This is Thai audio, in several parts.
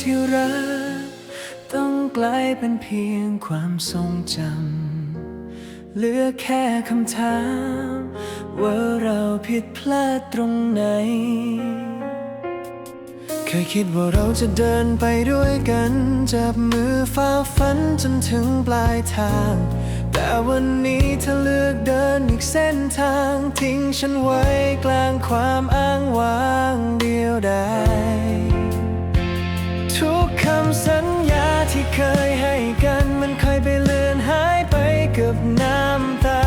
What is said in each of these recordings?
ที่รัก ต้องกลายเป็นเพียงความทรงจำ เหลือแค่คำถาม ว่าเราผิดพลาดตรงไหน เคยคิดว่าเราจะเดินไปด้วยกัน จับมือฝ่าฟันจนถึงปลายทาง แต่วันนี้เธอเลือกเดินอีกเส้นทาง ทิ้งฉันไว้กลางความอ้างว้างเดียวดาย คำสัญญาที่เคยให้กันมันค่อยไปเลือนหายไปกับน้ำตา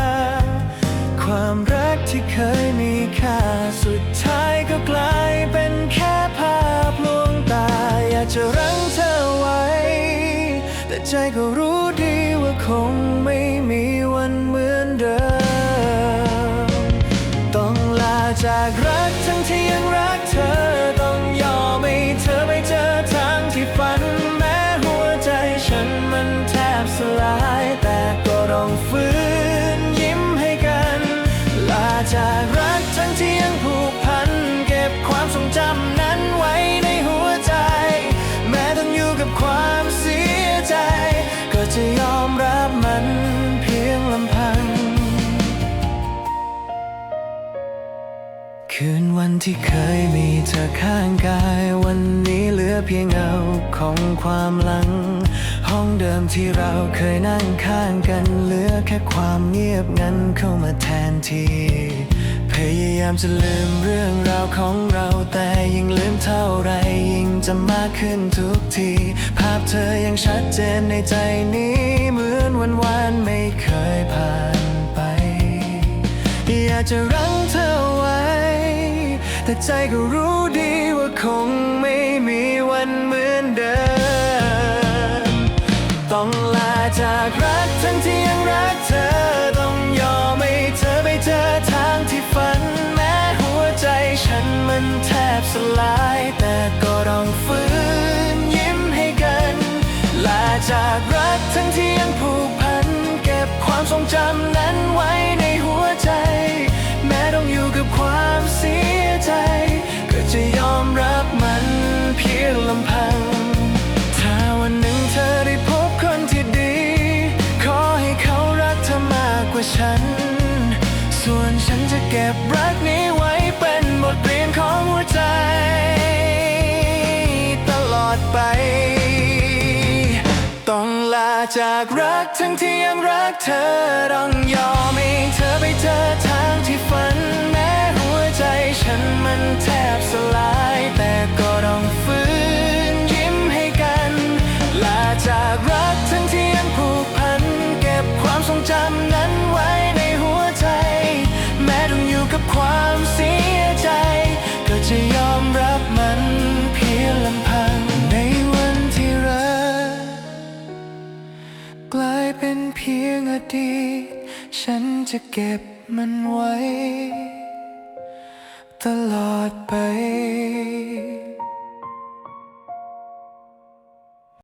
ความรักที่เคยมีค่าสุดท้ายก็กลายเป็นแค่ภาพลวงตา อยากจะรั้งเธอไว้ แต่ใจก็รู้ดีว่าคง คืนวันที่เคยมีเธอข้างกาย วันนี้เหลือเพียงเงาของความหลัง ห้องเดิมที่เราเคยนั่งข้างกัน เหลือแค่ความเงียบงันเข้ามาแทนที่ พยายามจะลืมเรื่องราวของเราแต่ยิ่งลืมเท่าไรยิ่งจะมากขึ้นทุกที ภาพเธอยังชัดเจนในใจนี้ เหมือนวันวานไม่เคยผ่านไป อยากจะรั้งเธอ ใจก็รู้ดีว่าคงไม่มีวันเหมือนเดิม ต้องลาจากรักทั้งที่ยังรักเธอ ต้องยอมให้เธอไปเจอทางที่ฝัน แม้หัวใจฉันมันแทบสลาย แต่ก็ต้องฟื้นยิ้มให้กัน ลาจากรักทั้งที่ยังผูกพัน เก็บความทรงจำ ฉัน ส่วนฉันจะเก็บรักนี้ไว้เป็นบทเรียนของหัวใจ ตลอดไป ต้องลาจากรักทั้งที่ยังรักเธอ ต้องยอมให้เธอไปเจอทางที่ฝัน พียงอดีตฉันจะเก็บมันไว้ ตลอดไป